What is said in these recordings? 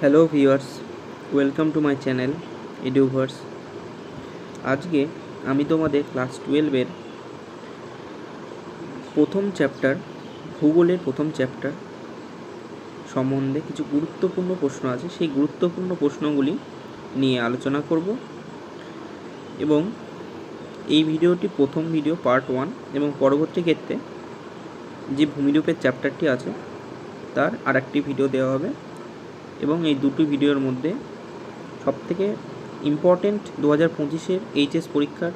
Hello viewers welcome to my channel Eduverse আজকে আমি তোমাদের ক্লাস টুয়েলভের প্রথম চ্যাপ্টার ভূগোলের প্রথম চ্যাপ্টার সম্বন্ধে কিছু গুরুত্বপূর্ণ প্রশ্ন আছে। সেই গুরুত্বপূর্ণ প্রশ্নগুলি নিয়ে আলোচনা করব এবং এই ভিডিওটি প্রথম ভিডিও পার্ট ওয়ান এবং পরবর্তী ক্ষেত্রে যে ভূমিরূপের চ্যাপ্টারটি আছে, তার আরেকটি ভিডিও দেওয়া হবে। এবং এই দুটি ভিডিওর মধ্যে সবথেকে ইম্পর্টেন্ট দু হাজার পঁচিশের এইচএস পরীক্ষার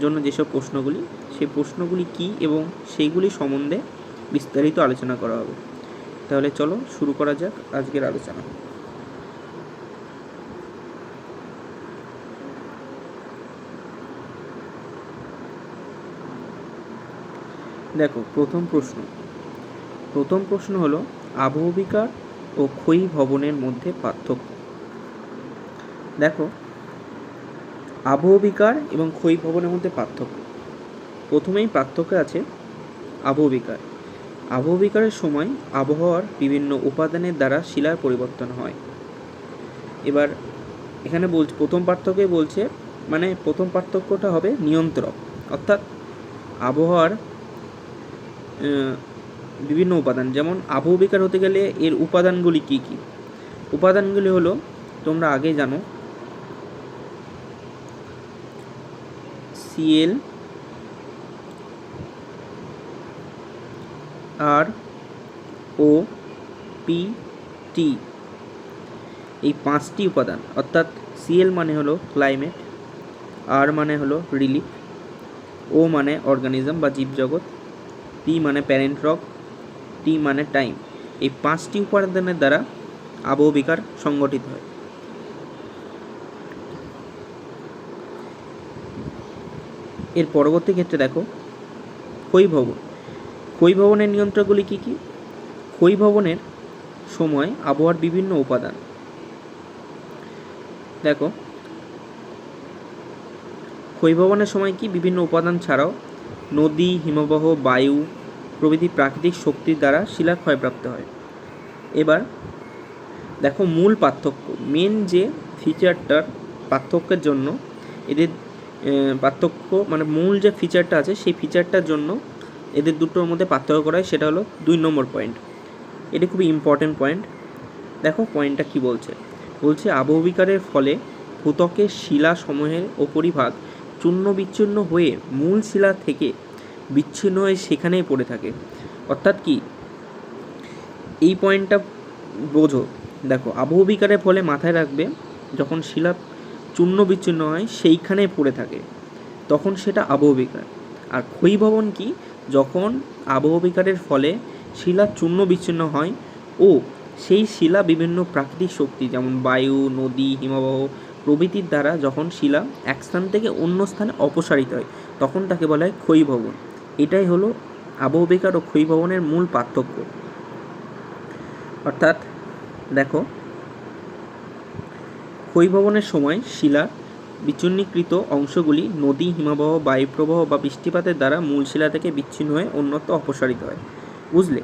জন্য যেসব প্রশ্নগুলি, সেই প্রশ্নগুলি কী এবং সেইগুলি সম্বন্ধে বিস্তারিত আলোচনা করা হবে। তাহলে চলো শুরু করা যাক আজকের আলোচনা। দেখো, প্রথম প্রশ্ন। প্রথম প্রশ্ন হলো, আবহবিকার ও ক্ষয়ী ভবনের মধ্যে পার্থক্য। দেখো, আবহবিকার এবং ক্ষয়ী ভবনের মধ্যে পার্থক্য। প্রথমেই পার্থক্য আছে আবহবিকার। আবহবিকারের সময় আবহাওয়ার বিভিন্ন উপাদানের দ্বারা শিলার পরিবর্তন হয়। এবার এখানে বল প্রথম পার্থক্যই বলছে মানে প্রথম পার্থক্যটা হবে নিয়ন্ত্রক। অর্থাৎ আবহাওয়ার বিভিন্ন উপাদান, যেমন আবহবিকার হতে গেলে এর উপাদানগুলি কি কি? উপাদানগুলি হলো, তোমরা আগে জানো সিএল আর ও পি টি এই পাঁচটি উপাদান, অর্থাৎ সিএল মানে হলো ক্লাইমেট আর মানে হলো রিলিফ ও মানে অর্গানিজম বা জীবজগৎ পি মানে প্যারেন্ট রক টি মানে টাইম এই পাঁচটি উপাদানের দ্বারা আবহবিকার সংগঠিত হয়। এর পরবর্তী ক্ষেত্রে দেখো ক্ষয়ীভবন ক্ষয়ীভবনের নিয়ন্ত্রকগুলি কী কী? ক্ষয়ীভবনের সময় আবহাওয়ার বিভিন্ন উপাদান। দেখো ক্ষয়ীভবনের সময় কি? বিভিন্ন উপাদান ছাড়াও নদী, হিমবাহ, বায়ু প্রভৃতি প্রাকৃতিক শক্তির দ্বারা শিলা ক্ষয়প্রাপ্ত হয়। এবার দেখো মূল পার্থক্য। মেন যে ফিচারটার পার্থক্যের জন্য এদের পার্থক্য মানে মূল যে ফিচারটা আছে, সেই ফিচারটার জন্য এদের দুটোর মধ্যে পার্থক্য করা হয়, সেটা হলো দুই নম্বর পয়েন্ট এটি খুবই ইম্পর্টেন্ট পয়েন্ট দেখো পয়েন্টটা কি বলছে? বলছে আবহবিকারের ফলে ভূত্বকের শিলা সমূহের ওপরিভাগ চূর্ণ বিচ্ছিন্ন হয়ে মূল শিলা থেকে বিচ্ছিন্ন হয়ে সেখানেই পড়ে থাকে। অর্থাৎ কি? এই পয়েন্টটা বোঝো। দেখো আবহবিকারের ফলে মাথায় রাখবে, যখন শিলা চূর্ণ বিচ্ছিন্ন হয় সেইখানে পড়ে থাকে। তখন সেটা আবহবিকার আর ক্ষয়ীভবন কি? যখন আবহবিকারের ফলে শিলা চূর্ণ বিচ্ছিন্ন হয়, ও সেই শিলা বিভিন্ন প্রাকৃতিক শক্তি, যেমন বায়ু, নদী, হিমবাহ প্রভৃতির দ্বারা যখন শিলা এক স্থান থেকে অন্য স্থানে অপসারিত হয়, তখন তাকে বলা হয় ক্ষয়ীভবন। এটাই হলো আবহবিকার ও ক্ষয়ীভবনের মূল পার্থক্য। অর্থাৎ, দেখো ক্ষয়ীভবনের সময় শিলা বিচূর্ণীকৃত অংশগুলি নদী, হিমবাহ, বায়ুপ্রবাহ বা বৃষ্টিপাতের দ্বারা মূল শিলা থেকে বিচ্ছিন্ন হয়ে অন্যত্র অপসারিত হয়। বুঝলে?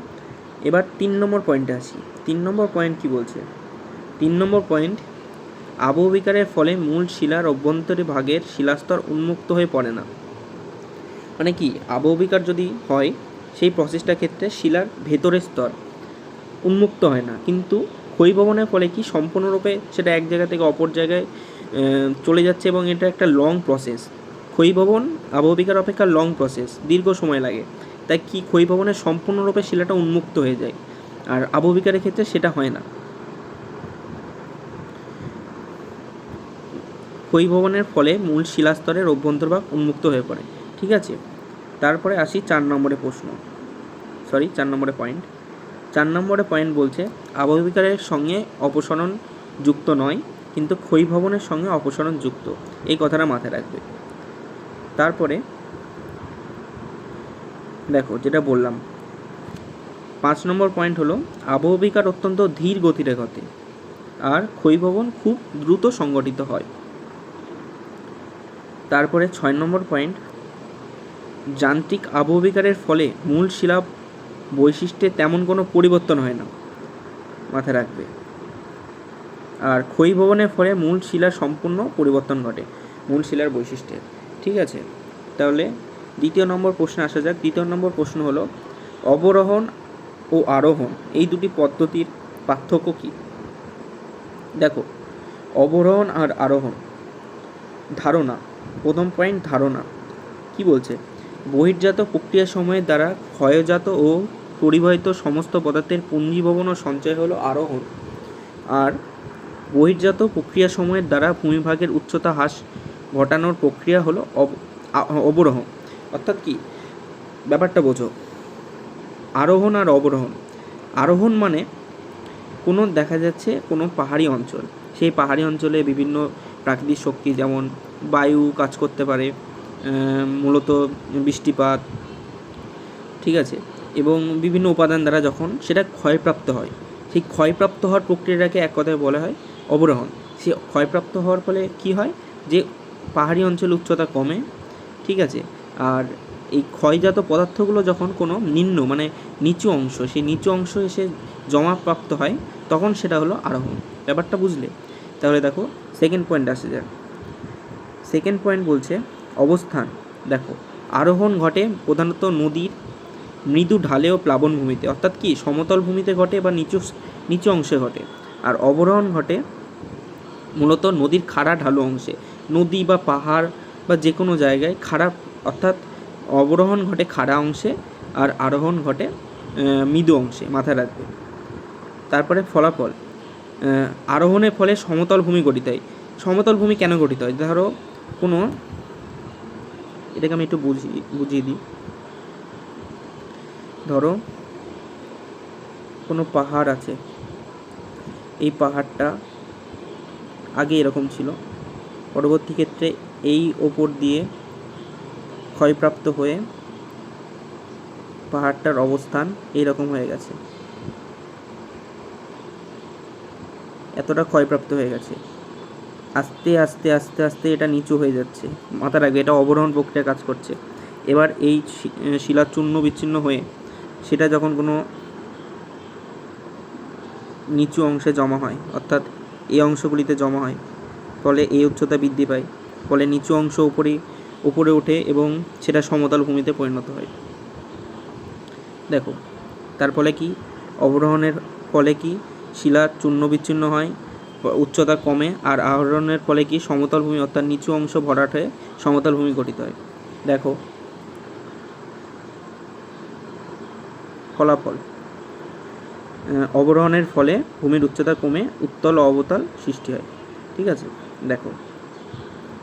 এবার তিন নম্বর পয়েন্টে আসি। তিন নম্বর পয়েন্ট কি বলছে? তিন নম্বর পয়েন্ট আবহবিকারের ফলে মূল শিলার অভ্যন্তরীণ ভাগের শিলাস্তর উন্মুক্ত হয়ে পড়ে না। মানে কি, আবহবিকার যদি হয়, সেই প্রসেসটার ক্ষেত্রে শিলার ভেতরের স্তর উন্মুক্ত হয় না। কিন্তু ক্ষয়ীভবনের ফলে কি সম্পূর্ণরূপে সেটা এক জায়গা থেকে অপর জায়গায় চলে যাচ্ছে এবং এটা একটা লং প্রসেস ক্ষয়ীভবন আবহবিকার অপেক্ষা লং প্রসেস দীর্ঘ সময় লাগে। তাই কি ক্ষয়ীভবনের সম্পূর্ণরূপে শিলাটা উন্মুক্ত হয়ে যায়? আর আবহবিকারের ক্ষেত্রে সেটা হয় না। ক্ষয়ীভবনের ফলে মূল শিলাস্তরের অভ্যন্তরভাগ উন্মুক্ত হয়ে পড়ে। ঠিক আছে? তারপরে আসি চার নম্বরে প্রশ্ন। সরি চার নম্বরে পয়েন্ট চার নম্বরে পয়েন্ট বলছে আবহবিকারের সঙ্গে অপসরণ যুক্ত নয়, কিন্তু ক্ষয়ীভবনের সঙ্গে অপসরণ যুক্ত। এই কথাটা মাথায় রাখবে। তারপরে, দেখো, যেটা বললাম। পাঁচ নম্বর পয়েন্ট হলো আবহবিকার অত্যন্ত ধীর গতিতে ঘটে, আর ক্ষয়ীভবন খুব দ্রুত সংগঠিত হয়। তারপরে ছয় নম্বর পয়েন্ট যান্ত্রিক আবহবিকারের ফলে মূল শিলা বৈশিষ্ট্যে তেমন কোনো পরিবর্তন হয় না, মাথায় রাখবে। আর ক্ষয়ীভবনের ফলে মূল শিলার সম্পূর্ণ পরিবর্তন ঘটে, মূল শিলার বৈশিষ্ট্যের ঠিক আছে? তাহলে দ্বিতীয় নম্বর প্রশ্নে আসা যাক। দ্বিতীয় নম্বর প্রশ্ন হলো, অবরোহণ ও আরোহণ, এই দুটি পদ্ধতির পার্থক্য কী? দেখো, অবরোহণ আর আরোহণ। ধারণা, প্রথম পয়েন্ট ধারণা। কি বলছে? বহির্জাত প্রক্রিয়া সময়ের দ্বারা ক্ষয়জাত ও পরিবাহিত সমস্ত পদার্থের পুঞ্জীভবন ও সঞ্চয় হলো আরোহণ। আর বহির্জাত প্রক্রিয়া সময়ের দ্বারা ভূমিভাগের উচ্চতা হ্রাস ঘটানোর প্রক্রিয়া হলো অব- অবরোহণ। অর্থাৎ কি? ব্যাপারটা বোঝো। আরোহণ আর অবরোহণ। আরোহণ মানে কোনো দেখা যাচ্ছে কোনো পাহাড়ি অঞ্চল। সেই পাহাড়ি অঞ্চলে বিভিন্ন প্রাকৃতিক শক্তি যেমন বায়ু কাজ করতে পারে মূলত বৃষ্টিপাত, ঠিক আছে? এবং বিভিন্ন উপাদান দ্বারা যখন সেটা ক্ষয়প্রাপ্ত হয়, সেই ক্ষয়প্রাপ্ত হওয়ার প্রক্রিয়াটাকে এক কথায় বলা হয় অবরোহণ। সে ক্ষয়প্রাপ্ত হওয়ার ফলে কি হয়? যে পাহাড়ি অঞ্চল উচ্চতা কমে, ঠিক আছে? আর এই ক্ষয়জাত পদার্থগুলো যখন কোনো নিম্ন মানে নিচু অংশ, সেই নিচু অংশ এসে জমাপ্রাপ্ত হয়, তখন সেটা হলো আরোহণ। ব্যাপারটা বুঝলে? তাহলে দেখো সেকেন্ড পয়েন্ট আসে যাক সেকেন্ড পয়েন্ট বলছে অবস্থান। দেখো, আরোহণ ঘটে প্রধানত নদীর মৃদু ঢালে ও প্লাবনভূমিতে অর্থাৎ কি? সমতল ভূমিতে ঘটে বা নিচু নিচু অংশে ঘটে। আর অবরোহণ ঘটে মূলত নদীর খাড়া ঢালু অংশে। নদী বা পাহাড় বা যে কোনো জায়গায় খাড়া, অর্থাৎ অবরোহণ ঘটে খাড়া অংশে আর আরোহণ ঘটে মৃদু অংশে মাথায় রাখবে তারপরে ফলাফল আরোহণের ফলে সমতল ভূমি গঠিত হয়। সমতল ভূমি কেন গঠিত হয়? ধরো কোনো এটাকে আমি একটু বুঝিয়ে বুঝিয়ে দিই। ধরো, কোনো পাহাড় আছে। এই পাহাড়টা আগে এরকম ছিল। পরবর্তী ক্ষেত্রে এই ওপর দিয়ে ক্ষয়প্রাপ্ত হয়ে পাহাড়টার অবস্থান এইরকম হয়ে গেছে। এতটা ক্ষয়প্রাপ্ত হয়ে গেছে। আস্তে আস্তে আস্তে আস্তে এটা নিচু হয়ে যাচ্ছে। মাথা রাখবে, এটা অবরোহণ প্রক্রিয়া কাজ করছে। এবার এই শিলা চূর্ণ বিচ্ছিন্ন হয়ে সেটা যখন কোনো নিচু অংশে জমা হয়, অর্থাৎ এই অংশগুলিতে জমা হয়, ফলে এই উচ্চতা বৃদ্ধি পায়, ফলে নিচু অংশ উপরে উপরে ওঠে এবং সেটা সমতল ভূমিতে পরিণত হয়। দেখো, তার ফলে কি? অবরোহণের ফলে কি? শিলা চূর্ণ বিচ্ছিন্ন হয় উচ্চতা কমে আর আহরণের ফলে কি সমতল ভূমি অর্থাৎ নিচু অংশ ভরাট হয়ে সমতল ভূমি গঠিত হয়? দেখো। ফলাফল। অবরোহণের ফলে ভূমির উচ্চতা কমে, উত্তল ও অবতল সৃষ্টি হয়। ঠিক আছে? দেখো।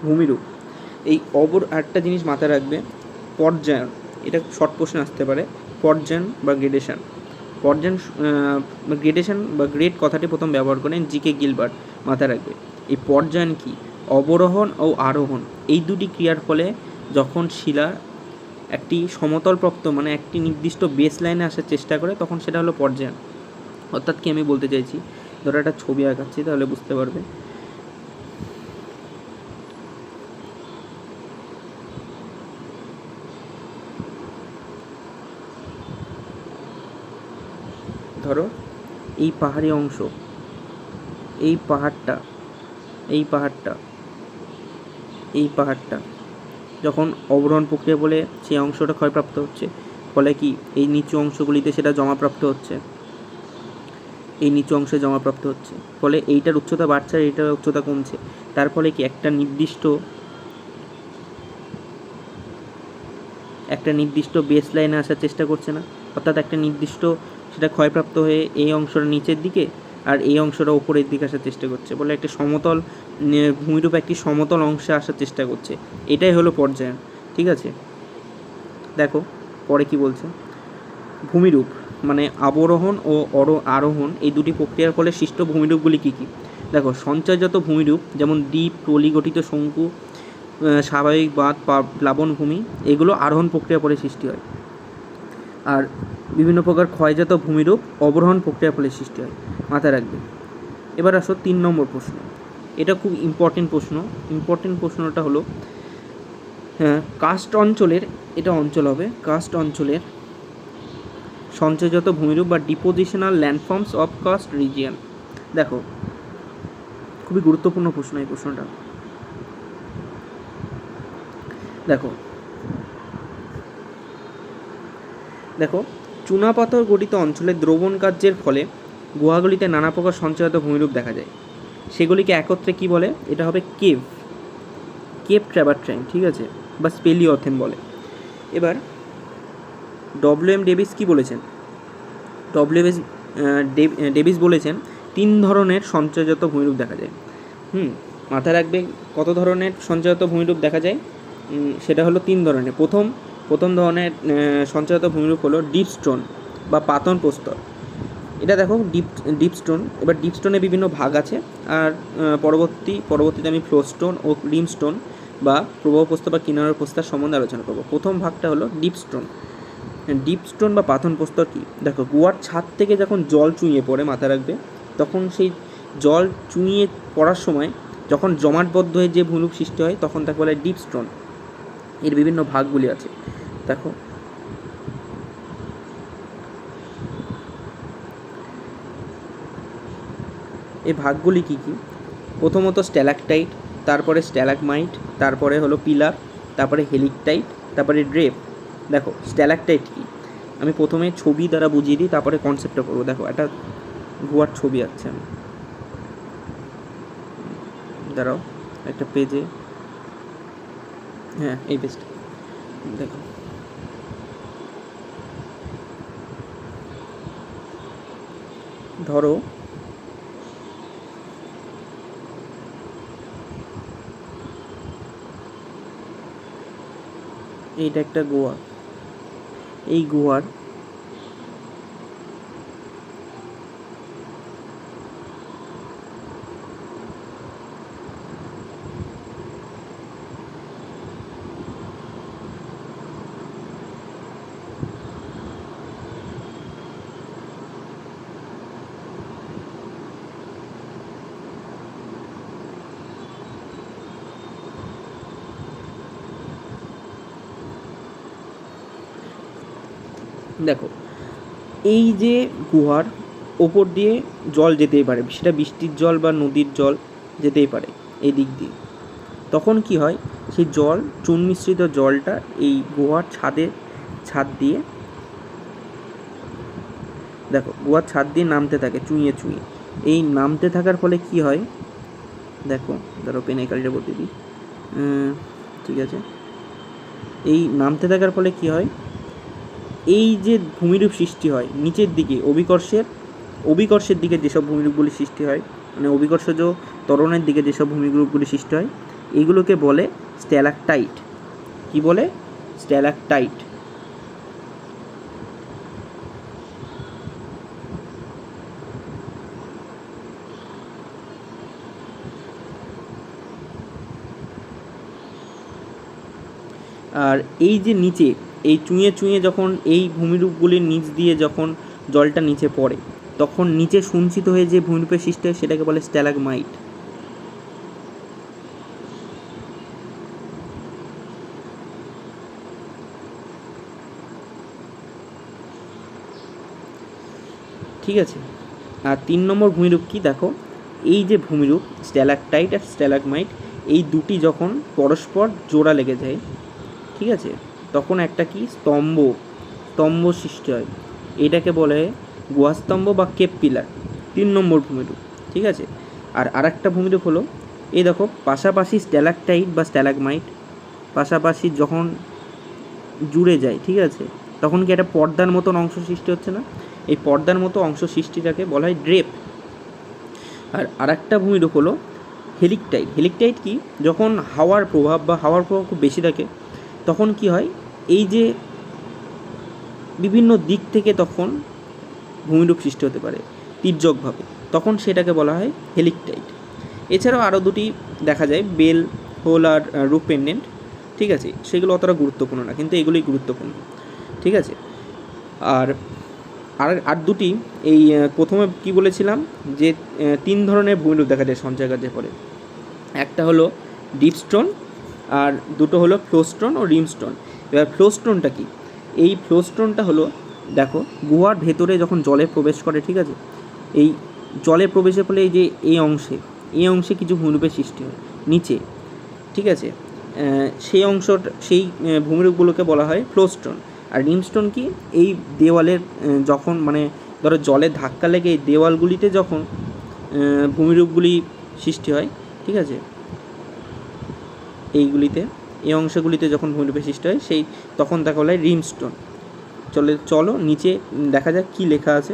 ভূমিরূপ। এই অবর একটা জিনিস মাথায় রাখবে, পর্যায়ন। এটা শর্ট প্রশ্ন আসতে পারে। পর্যায়ন বা গ্রেডেশন পর্যায়ন গ্রেডেশন বা গ্রেড কথাটি প্রথম ব্যবহার করেন জি কে গিলবার্ট। মাথায় রাখবে, এই পর্যায়ন কি? অবরোহণ ও আরোহণ, এই দুটি ক্রিয়ার ফলে যখন শিলা একটি সমতলপ্রাপ্ত মানে একটি নির্দিষ্ট বেস লাইনে আসার চেষ্টা করে, তখন সেটা হলো পর্যায়ন। অর্থাৎ কি আমি বলতে চাইছি? ধরো একটা ছবি আঁকাচ্ছি, তাহলে বুঝতে পারবে। ধরো, এই পাহাড়ি অংশ, এই পাহাড়টা এই পাহাড়টা এই পাহাড়টা। যখন অবরোহণ প্রক্রিয়া বলে সেই অংশটা ক্ষয়প্রাপ্ত হচ্ছে, ফলে কি এই নিচু অংশগুলিতে সেটা জমাপ্রাপ্ত হচ্ছে? এই নিচু অংশে জমাপ্রাপ্ত হচ্ছে। ফলে এইটার উচ্চতা বাড়ছে আর এইটার উচ্চতা কমছে। তার ফলে কি একটা নির্দিষ্ট একটা নির্দিষ্ট বেস লাইনে আসার চেষ্টা করছে না? অর্থাৎ একটা নির্দিষ্ট সেটা ক্ষয়প্রাপ্ত হয়ে এই অংশটা নিচের দিকে আর এই অংশটা উপরের দিকে আসার চেষ্টা করছে বলে একটা সমতল ভূমিরূপ একটি সমতল অংশে আসার চেষ্টা করছে। এটাই হলো পর্যায়ন ঠিক আছে? দেখো, পরে কি বলছে? ভূমিরূপ মানে আবরোহণ ও অর, আরোহণ, এই দুটি প্রক্রিয়ার ফলে সৃষ্ট ভূমিরূপগুলি কী কী? দেখো, সঞ্চয়জাত ভূমিরূপ যেমন দ্বীপ পলি গঠিত শঙ্কু স্বাভাবিক বাঁধ প্লাবনভূমি, এগুলো আরোহণ প্রক্রিয়ার পরে সৃষ্টি হয়। আর বিভিন্ন প্রকার ক্ষয়জাত ভূমিরূপ অবরোহণ প্রক্রিয়ার ফলে সৃষ্টি হয়। মাথায় রাখবে এবার আসো তিন নম্বর প্রশ্ন। এটা খুব ইম্পর্টেন্ট প্রশ্ন। ইম্পর্টেন্ট প্রশ্নটা হলো হ্যাঁ কাস্ট অঞ্চলের, এটা অঞ্চল হবে, কাস্ট অঞ্চলের সঞ্চয়জাত ভূমিরূপ বা depositional landforms of karst region দেখো, খুবই গুরুত্বপূর্ণ প্রশ্ন এই প্রশ্নটা। দেখো দেখো চুনাপাথর গঠিত অঞ্চলে দ্রবণ কার্যের ফলে গুহাগুলিতে নানা প্রকার সঞ্চয়িত ভূমিরূপ দেখা যায়। সেগুলিকে একত্রে কি বলে? এটা হবে কেভ। কেভ ট্র্যাভারট্রাইন, ঠিক আছে? বা স্পেলিওথেম বলে। এবার ডব্লিউ এম ডেভিস কী বলেছেন? ডব্লিউ এস ডেভিস বলেছেন, তিন ধরনের সঞ্চয়জাত ভূমিরূপ দেখা যায়। হুম, মাথায় রাখবে কত ধরনের সঞ্চয়জাত ভূমিরূপ দেখা যায়? সেটা হলো তিন ধরনের। প্রথম প্রথম ধরনের আহ, ভূমিরূপ হলো ডিপ স্টোন বা পাতন প্রস্তর। এটা দেখো ডিপ ডিপ স্টোন। এবার ডিপ স্টোনে বিভিন্ন ভাগ আছে। আর পরবর্তী পরবর্তীতে আমি ফ্লো স্টোন ও রিম স্টোন বা প্রবাহ প্রস্তর বা কিনারের প্রস্তর সম্বন্ধে আলোচনা করব। প্রথম ভাগটা হলো ডিপ স্টোন। ডিপ স্টোন বা পাথন প্রস্তর কী? দেখো গুয়ার ছাদ থেকে যখন জল চুঁইয়ে পড়ে মাথা রাখবে তখন সেই জল চুঁইয়ে পড়ার সময় যখন জমাটবদ্ধ হয়ে যে ভূমিরূপ সৃষ্টি হয় তখন তাকে বলে ডিপ স্টোন। এর বিভিন্ন ভাগগুলি আছে। দেখো। এই ভাগগুলি কী কী? প্রথমত স্ট্যালাকটাইট, তারপরে স্ট্যালাকমাইট, তারপরে হলো পিলার, তারপরে হেলিকটাইট, তারপরে ড্রেপ। দেখো, স্ট্যালাকটাইট কী? আমি প্রথমে ছবি দ্বারা বুঝিয়ে দিই, তারপরে কনসেপ্টটা করব। দেখো, একটা গুয়ার ছবি আছে আমি দাঁড়াও, একটা পেজে হ্যাঁ এই পেজটা দেখো। ধরো। এইটা একটা গুহা। এই গোয়ার দেখো, এই যে গুহার ওপর দিয়ে জল যেতেই পারে, সেটা বৃষ্টির জল বা নদীর জল যেতেই পারে এই দিক দিয়ে। তখন কি হয়, সেই জল চুন মিশ্রিত জলটা এই গুহার ছাদে, ছাদ দিয়ে, দেখো, গুহার ছাদ দিয়ে নামতে থাকে, চুঁইয়ে চুঁইয়ে। এই নামতে থাকার ফলে কি হয়, দেখো, ধরো পেনাইকালটা বলতে দিই ঠিক আছে। এই নামতে থাকার ফলে কি হয় এই যে ভূমিরূপ সৃষ্টি হয়, নিচের দিকে, অভিকর্ষের অভিকর্ষের দিকে যেসব ভূমিরূপগুলি সৃষ্টি হয় মানে অভিকর্ষজ ত্বরণের দিকে যেসব ভূমিরূপগুলি সৃষ্টি হয় এইগুলোকে বলে স্ট্যালাকটাইট। কি বলে? স্ট্যালাকটাইট। আর এই যে নিচে এই চুঁয়ে চুঁয়ে যখন এই ভূমিরূপগুলির নিচ দিয়ে যখন জলটা নিচে পড়ে, তখন নিচে সঞ্চিত হয়ে যে ভূমিরূপের সৃষ্টি হয় সেটাকে বলে স্ট্যালাগমাইট। ঠিক আছে? আর তিন নম্বর ভূমিরূপ কি দেখো? এই যে ভূমিরূপ স্ট্যালাকটাইট আর স্ট্যালাগমাইট, এই দুটি যখন পরস্পর জোড়া লেগে যায়, ঠিক আছে? তখন একটা কি? স্তম্ভ স্তম্ভ সৃষ্টি হয়। এটাকে বলে গুহাস্তম্ভ বা কেপ পিলার। তিন নম্বর ভূমিরূপ, ঠিক আছে? আর আরেকটা ভূমিরূপ হলো, এই দেখো, পাশাপাশি স্ট্যালাকটাইট বা স্ট্যালাগমাইট পাশাপাশি যখন জুড়ে যায়, ঠিক আছে? তখন কি একটা পর্দার মতন অংশ সৃষ্টি হচ্ছে না? এই পর্দার মতো অংশ সৃষ্টিটাকে বলা হয় ড্রেপ। আর আরেকটা ভূমিরূপ হলো হেলিকটাইট। হেলিকটাইট কি? যখন হাওয়ার প্রভাব বা হাওয়ার প্রভাব খুব বেশি থাকে তখন কি হয়? এই যে বিভিন্ন দিক থেকে তখন ভূমিরূপ সৃষ্টি হতে পারে, তির্যকভাবে। তখন সেটাকে বলা হয় হেলিকটাইট। এছাড়াও আরও দুটি দেখা যায়, বেল, হোল আর রুপ পেন্ডেন্ট। ঠিক আছে? সেগুলো অতটা গুরুত্বপূর্ণ না, কিন্তু এগুলোই গুরুত্বপূর্ণ। ঠিক আছে? আর আর আর দুটি, এই প্রথমে কি বলেছিলাম? যে তিন ধরনের ভূমিরূপ দেখা যায় সঞ্চয় কার্যের ফলে। একটা হলো ডিপ স্টোন আর দুটো হলো ফ্লোস্টোন ও রিমস্টোন এবার ফ্লোস্টোনটা কি? এই ফ্লোস্টোনটা হলো, দেখো, গুহার ভেতরে যখন জলে প্রবেশ করে, ঠিক আছে? এই জলে প্রবেশের ফলে এই যে এই অংশে এই অংশে কিছু ভূমিরূপের সৃষ্টি হয়, নিচে, ঠিক আছে? সেই অংশটা, সেই ভূমিরূপগুলোকে বলা হয় ফ্লোস্টোন আর রিমস্টোন কি? এই দেওয়ালের যখন মানে ধরো, জলে ধাক্কা লেগে এই দেওয়ালগুলিতে যখন ভূমিরূপগুলি সৃষ্টি হয়, ঠিক আছে? এইগুলিতে, এই অংশগুলিতে যখন ভূমিরূপের সৃষ্টি হয়, সেই তখন তাকে বলা হয় রিমস্টোন। চলে, চলো নিচে দেখা যাক কী লেখা আছে।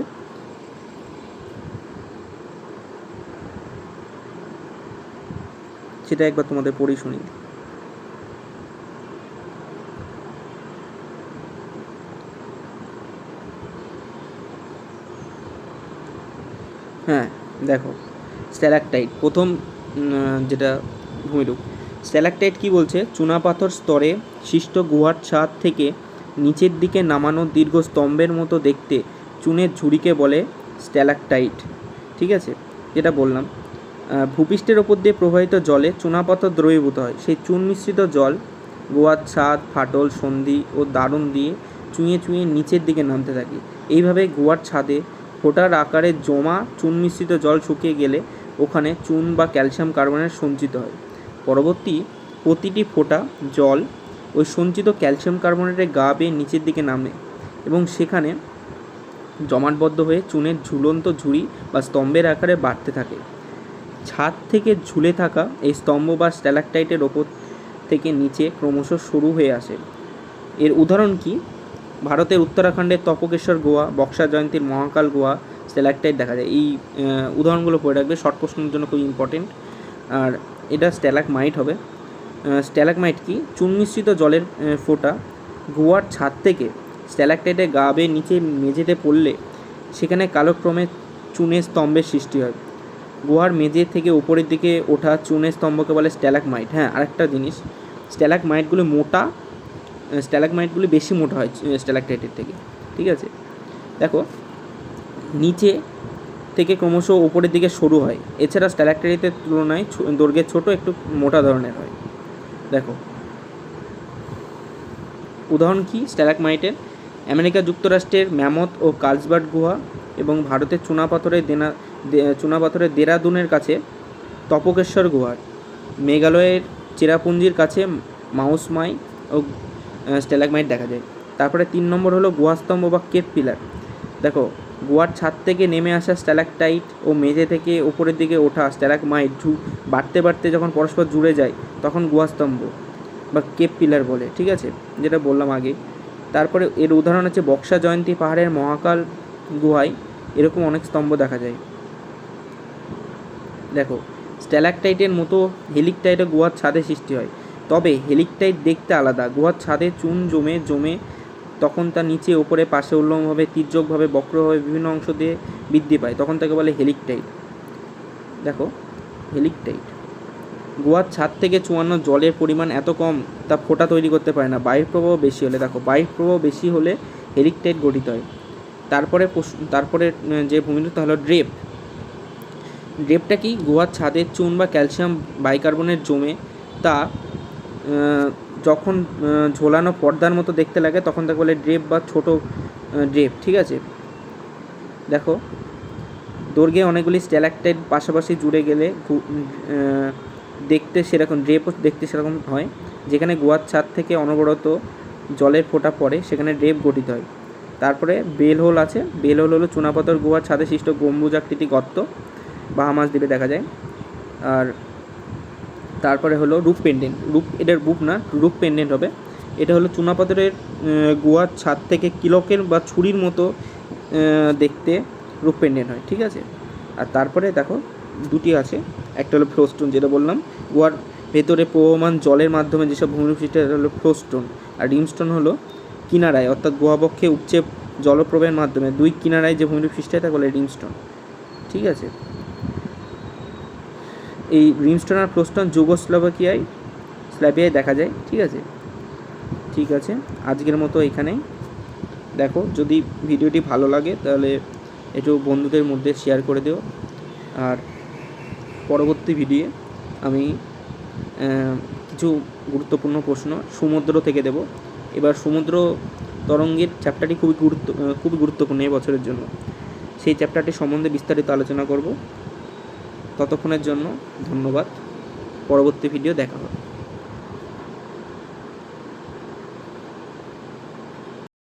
সেটা একবার তোমাদের পড়েই শুনি। হ্যাঁ দেখো, স্ট্যালাকটাইট, প্রথম যেটা ভূমিরূপ। স্ট্যালাকটাইট কি বলছে? চুনাপাথর স্তরে সৃষ্ট গুহার ছাদ থেকে নিচের দিকে নামানো দীর্ঘ স্তম্ভের মতো দেখতে চুনের ঝুড়িকে বলে স্ট্যালাকটাইট। ঠিক আছে? যেটা বললাম। ভূপৃষ্ঠের ওপর দিয়ে প্রবাহিত জলে চুনাপাথর দ্রবীভূত হয়। সেই চুন মিশ্রিত জল গোয়ার ছাদ, ফাটল, সন্ধি ও দারুণ দিয়ে চুঁয়ে চুঁয়ে নিচের দিকে নামতে থাকে। এইভাবে গোয়ার ছাদে ফোটার আকারে জমা চুন মিশ্রিত জল শুকিয়ে গেলে ওখানে চুন বা ক্যালসিয়াম কার্বনেট সঞ্চিত হয়। পরবর্তী প্রতিটি ফোঁটা জল ওই সঞ্চিত ক্যালসিয়াম কার্বনেটের গা বেয়ে নিচের দিকে নামে এবং সেখানে জমাটবদ্ধ হয়ে চুনের ঝুলন্ত ঝুড়ি বা স্তম্ভের আকারে বাড়তে থাকে। ছাদ থেকে ঝুলে থাকা এই স্তম্ভ বা স্ট্যালাকটাইটের ওপর থেকে নিচে ক্রমশ সরু হয়ে আসে। এর উদাহরণ কি? ভারতের উত্তরাখণ্ডের তপকেশ্বর গোয়া, বক্সা জয়ন্তীর মহাকাল গোয়া, স্ট্যালাকটাইট দেখা যায়। এই উদাহরণগুলো পড়ে রাখবে। শর্ট কোশ্চেনের জন্য খুব ইম্পর্টেন্ট আর এটা স্ট্যালাক মাইট হবে। স্ট্যালাক মাইট কি? চুন মিশ্রিত জলের ফোঁটা গোয়ার ছাদ থেকে স্ট্যালাকটাইটে গা বেয়ে নিচে মেঝেতে পড়লে সেখানে কালক্রমে চুনের স্তম্ভের সৃষ্টি হয়। গুহার মেঝে থেকে উপরের দিকে ওঠা চুনের স্তম্ভকে বলে স্ট্যালাক মাইট হ্যাঁ আরেকটা জিনিস স্ট্যালাক মাইটগুলো মোটা স্ট্যালাক মাইটগুলি বেশি মোটা হয় স্ট্যালাকটাইটের থেকে। ঠিক আছে? দেখো, নিচে থেকে ক্রমশ উপরের দিকে সরু হয়। এছাড়া স্ট্যালাকটাইটের তুলনায় ছো- দৈর্ঘ্যে ছোট একটু মোটা ধরনের হয়। দেখো। উদাহরণ কি? স্ট্যালাকমাইটের। আমেরিকা যুক্তরাষ্ট্রের ম্যামথ ও কার্লসবার্গ গুহা এবং ভারতের চুনাপাথরের দেনা চুনাপাথরের দেরাদুনের কাছে তপকেশ্বর গুহার। মেঘালয়ের চেরাপুঞ্জির কাছে মাউসমাই ও স্ট্যালাকমাইট দেখা যায়। তারপরে তিন নম্বর হলো গুহাস্তম্ভ বা কেপ পিলার। দেখো গুহার ছাদ থেকে নেমে আসা স্ট্যালাকটাইট ও মেঝে থেকে ওপরের দিকে ওঠা স্ট্যালাকমাইট ঝু বাড়তে বাড়তে যখন পরস্পর জুড়ে যায়, তখন গুহাস্তম্ভ বা কেপ পিলার বলে, ঠিক আছে? যেটা বললাম আগে। তারপরে এর উদাহরণ হচ্ছে বক্সা জয়ন্তী পাহাড়ের মহাকাল গুহায়। এরকম অনেক স্তম্ভ দেখা যায়। দেখো, স্ট্যালাকটাইটের মতো হেলিকটাইটও গুহার ছাদে সৃষ্টি হয়। তবে হেলিকটাইট দেখতে আলাদা। গুহার ছাদে চুন জমে জমে তখন তার নিচে ওপরে পাশে উল্লম্বভাবে, তির্যকভাবে, বক্রভাবে বিভিন্ন অংশ দিয়ে বৃদ্ধি পায়। তখন তাকে বলে হেলিকটাইট। দেখো, হেলিকটাইট। গোয়ার ছাদ থেকে চুয়ান্ন জলের পরিমাণ এত কম, তা ফোঁটা তৈরি করতে পারে না। বায়ুর প্রবাহ বেশি হলে, দেখো, বায়ুর প্রবাহ বেশি হলে হেলিকটাইট গঠিত হয়। তারপরে তারপরে যে ভূমিরূপ তা হলো ড্রেপ। ড্রেপটা কি? গোয়ার ছাদের চুন বা ক্যালসিয়াম বাইকার্বনেট জমে তা যখন ঝোলানো পর্দার মতো দেখতে লাগে, তখন তাকে বলে ড্রেপ বা ছোট ড্রেপ, ঠিক আছে? দেখো দৈর্ঘ্যে অনেকগুলি স্ট্যালাকটাইট পাশাপাশি জুড়ে গেলে দেখতে সেরকম, ড্রেপও দেখতে সেরকম হয়। যেখানে গোয়ার ছাদ থেকে অনবরত জলের ফোঁটা পড়ে, সেখানে ড্রেপ গঠিত হয়। তারপরে বেল হোল আছে। বেল হোল হলো চুনাপাথর গোয়ার ছাদে সৃষ্ট গম্বুজাকৃতি গর্ত বাহামাস দ্বীপে দেখা যায়। আর তারপরে হলো রূপ পেন্ডেন্ট রূপ এটার রূপ না, রূপ পেন্ডেন্ট হবে। এটা হলো চুনাপাথরের গোয়ার ছাদ থেকে কিলকের বা ছুরির মতো দেখতে রূপ পেন্ডেন্ট হয়, ঠিক আছে? আর তারপরে দেখো, দুটি আছে। একটা হলো ফ্লোস্টোন যেটা বললাম। গোয়ার ভেতরে প্রবহমান জলের মাধ্যমে যেসব ভূমিরূপ এটা হলো ফ্লোস্টোন আর রিমস্টোন হলো কিনারায়, অর্থাৎ গোয়াবক্ষে উপচে জলপ্রবাহের মাধ্যমে। দুই কিনারায় যে ভূমিরূপ সৃষ্টি হয় তাকে বলে রিমস্টোন। ঠিক আছে? এই রিমস্টোন আর ফ্লোস্টোন যুগোস্লোভাকিয়ায়, স্ল্যাভিয়ায় দেখা যায়, ঠিক আছে? ঠিক আছে, আজকের মতো এখানেই। দেখো, যদি ভিডিওটি ভালো লাগে, তাহলে একটু বন্ধুদের মধ্যে শেয়ার করে দিও। আর পরবর্তী ভিডিও আমি কিছু গুরুত্বপূর্ণ প্রশ্ন সমুদ্র থেকে দেব। এবার সমুদ্র তরঙ্গের চ্যাপ্টারটি খুবই গুরুত্ব, খুবই গুরুত্বপূর্ণ এই বছরের জন্য। সেই চ্যাপ্টারটি সম্বন্ধে বিস্তারিত আলোচনা করব। ততক্ষণের জন্য ধন্যবাদ। পরবর্তী ভিডিও দেখা হবে।